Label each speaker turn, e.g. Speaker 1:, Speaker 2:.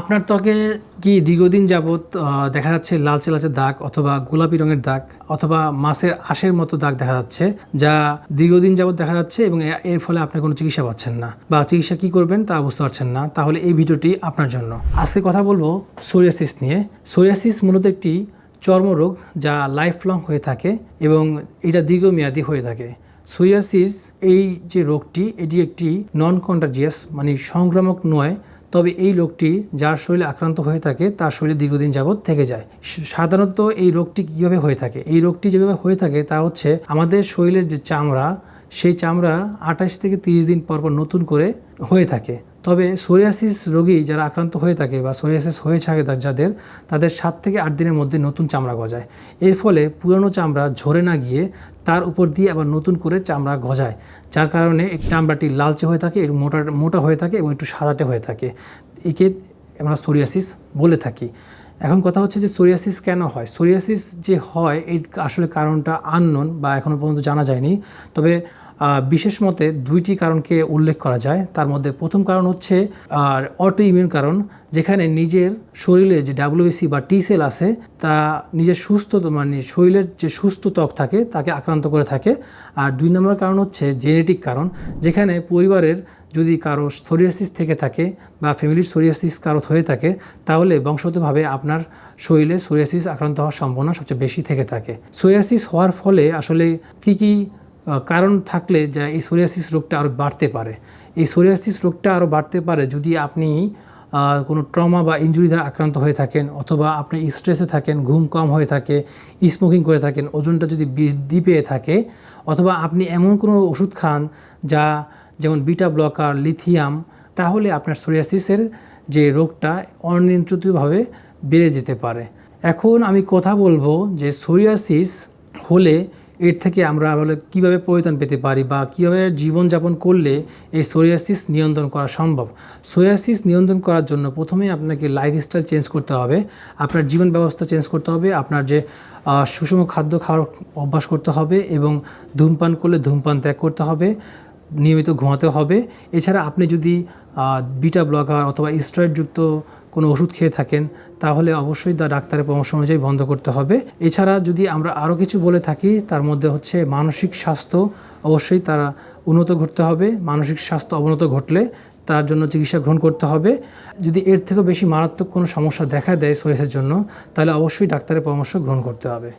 Speaker 1: আপনার ত্বকে কি দীর্ঘদিন যাবৎ দেখা যাচ্ছে লালচে লালচে দাগ অথবা গোলাপি রঙের দাগ অথবা মাছের আশের মতো দাগ দেখা যাচ্ছে, যা দীর্ঘদিন যাবৎ দেখা যাচ্ছে এবং এর ফলে আপনি কোনো চিকিৎসা পাচ্ছেন না বা চিকিৎসা কি করবেন তা বুঝতে পারছেন না। তাহলে এই ভিডিওটি আপনার জন্য। আজকে কথা বলব সোরিয়াসিস নিয়ে। সোরিয়াসিস মূলত একটি চর্মরোগ যা লাইফ লং হয়ে থাকে এবং এটা দীর্ঘমেয়াদী হয়ে থাকে। সোরিয়াসিস এই যে রোগটি, এটি একটি নন কন্টাজিয়াস মানে সংক্রামক নয় তবে এই রোগটি যার শরীরে আক্রান্ত হয়ে থাকে, তার শরীরে দীর্ঘদিন যাবৎ থেকে যায়। সাধারণত এই রোগটি কীভাবে হয়ে থাকে? এই রোগটি যেভাবে হয়ে থাকে, তা হচ্ছে আমাদের শরীরের যে চামড়া, সেই চামড়া আঠাশ থেকে তিরিশ দিন পরপর পর নতুন করে হয়ে থাকে। তবে সোরিয়াসিস রোগী যারা আক্রান্ত হয়ে থাকে বা সোরিয়াসিস হয়ে থাকে যাদের, তাদের সাত থেকে আট দিনের মধ্যে নতুন চামড়া গজায়। এর ফলে পুরনো চামড়া ঝরে না গিয়ে তার উপর দিয়ে আবার নতুন করে চামড়া গজায়, যার কারণে চামড়াটি লালচে হয়ে থাকে একটু মোটা মোটা হয়ে থাকে এবং একটু সাদাটে হয়ে থাকে। একে আমরা সোরিয়াসিস বলে থাকি। এখন কথা হচ্ছে যে সোরিয়াসিস কেন হয়? সোরিয়াসিস যে হয়, এর আসলে কারণটা আননোন বা এখনও পর্যন্ত জানা যায়নি। তবে বিশেষ মতে দুইটি কারণকে উল্লেখ করা যায়। তার মধ্যে প্রথম কারণ হচ্ছে, আর অটো ইমিউন কারণ, যেখানে নিজের শরীরে যে ডাব্লিউবিসি বা টি সেল আছে, তা নিজের সুস্থ মানে শরীরের যে সুস্থ ত্বক থাকে, তাকে আক্রান্ত করে থাকে। আর দুই নম্বর কারণ হচ্ছে জেনেটিক কারণ, যেখানে পরিবারের যদি কারও সোরিয়াসিস থেকে থাকে বা ফ্যামিলির সোরিয়াসিস কারও হয়ে থাকে, তাহলে বংশগতভাবে আপনার শরীরে সোরিয়াসিস আক্রান্ত হওয়ার সম্ভাবনা সবচেয়ে বেশি থেকে থাকে। সোরিয়াসিস হওয়ার ফলে আসলে কী কী কারণ থাকলে যা এই সোরিয়াসিস রোগটা আরও বাড়তে পারে। এই সোরিয়াসিস রোগটা আরও বাড়তে পারে যদি আপনি কোনো ট্রমা বা ইনজুরি দ্বারা আক্রান্ত হয়ে থাকেন অথবা আপনি স্ট্রেসে থাকেন, ঘুম কম হয়ে থাকে স্মোকিং করে থাকেন, ওজনটা যদি বৃদ্ধি পেয়ে থাকে অথবা আপনি এমন কোনো ওষুধ খান যা যেমন বিটা ব্লকার লিথিয়াম তাহলে আপনার সোরিয়াসিসের যে রোগটা অনিয়ন্ত্রিতভাবে বেড়ে যেতে পারে। এখন আমি কথা বলব যে সোরিয়াসিস হলে এর থেকে আমরা বলে কীভাবে পরিত্রাণ পেতে পারি বা কীভাবে জীবনযাপন করলে এই সোরিয়াসিস নিয়ন্ত্রণ করা সম্ভব? সোরিয়াসিস নিয়ন্ত্রণ করার জন্য প্রথমে আপনাকে লাইফস্টাইল চেঞ্জ করতে হবে, আপনার জীবন ব্যবস্থা চেঞ্জ করতে হবে, আপনার যে সুষম খাদ্য খাওয়ার অভ্যাস করতে হবে এবং ধূমপান করলে ধূমপান ত্যাগ করতে হবে। নিয়মিত ঘুমাতে হবে। এছাড়া আপনি যদি বিটা ব্লকার অথবা স্টেরয়েডযুক্ত কোনো ওষুধ খেয়ে থাকেন, তাহলে অবশ্যই তা ডাক্তারের পরামর্শ অনুযায়ী বন্ধ করতে হবে। এছাড়া যদি আমরা আরও কিছু বলে থাকি, তার মধ্যে হচ্ছে মানসিক স্বাস্থ্য, অবশ্যই তারা উন্নত ঘটতে হবে। মানসিক স্বাস্থ্য অবনত ঘটলে তার জন্য চিকিৎসা গ্রহণ করতে হবে। যদি এর থেকেও বেশি মারাত্মক কোনো সমস্যা দেখা দেয় সোয়েসের জন্য, তাহলে অবশ্যই ডাক্তারের পরামর্শ গ্রহণ করতে হবে।